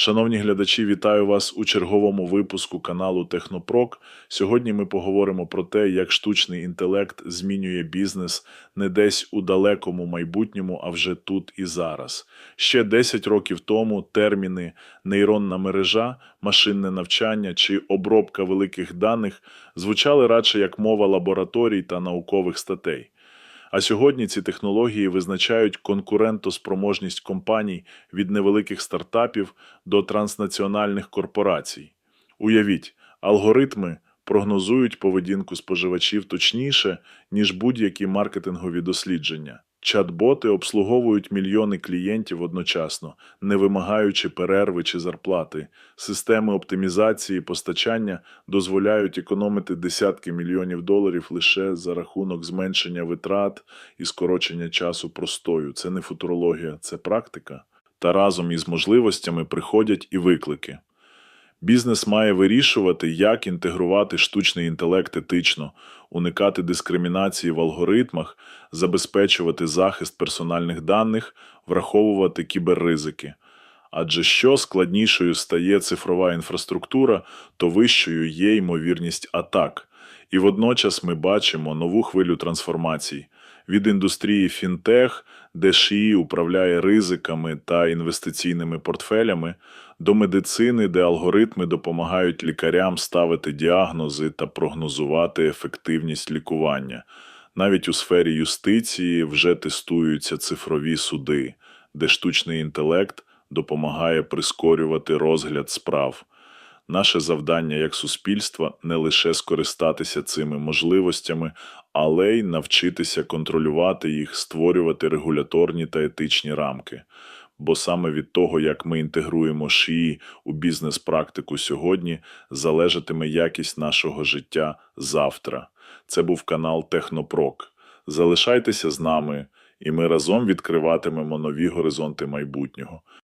Шановні глядачі, вітаю вас у черговому випуску каналу Технопрок. Сьогодні ми поговоримо про те, як штучний інтелект змінює бізнес не десь у далекому майбутньому, а вже тут і зараз. Ще 10 років тому терміни нейронна мережа, машинне навчання чи обробка великих даних звучали радше як мова лабораторій та наукових статей. А сьогодні ці технології визначають конкурентоспроможність компаній від невеликих стартапів до транснаціональних корпорацій. Уявіть, алгоритми прогнозують поведінку споживачів точніше, ніж будь-які маркетингові дослідження. Чат-боти обслуговують мільйони клієнтів одночасно, не вимагаючи перерви чи зарплати. Системи оптимізації постачання дозволяють економити десятки мільйонів доларів лише за рахунок зменшення витрат і скорочення часу простою. Це не футурологія, це практика. Та разом із можливостями приходять і виклики. Бізнес має вирішувати, як інтегрувати штучний інтелект етично, уникати дискримінації в алгоритмах, забезпечувати захист персональних даних, враховувати кіберризики. Адже що складнішою стає цифрова інфраструктура, то вищою є ймовірність атак. І водночас ми бачимо нову хвилю трансформацій від індустрії фінтех, де ШІ управляє ризиками та інвестиційними портфелями, до медицини, де алгоритми допомагають лікарям ставити діагнози та прогнозувати ефективність лікування. Навіть у сфері юстиції вже тестуються цифрові суди, де штучний інтелект допомагає прискорювати розгляд справ. Наше завдання як суспільства не лише скористатися цими можливостями, але й навчитися контролювати їх, створювати регуляторні та етичні рамки. Бо саме від того, як ми інтегруємо ШІІ у бізнес-практику сьогодні, залежатиме якість нашого життя завтра. Це був канал Технопрок. Залишайтеся з нами, і ми разом відкриватимемо нові горизонти майбутнього.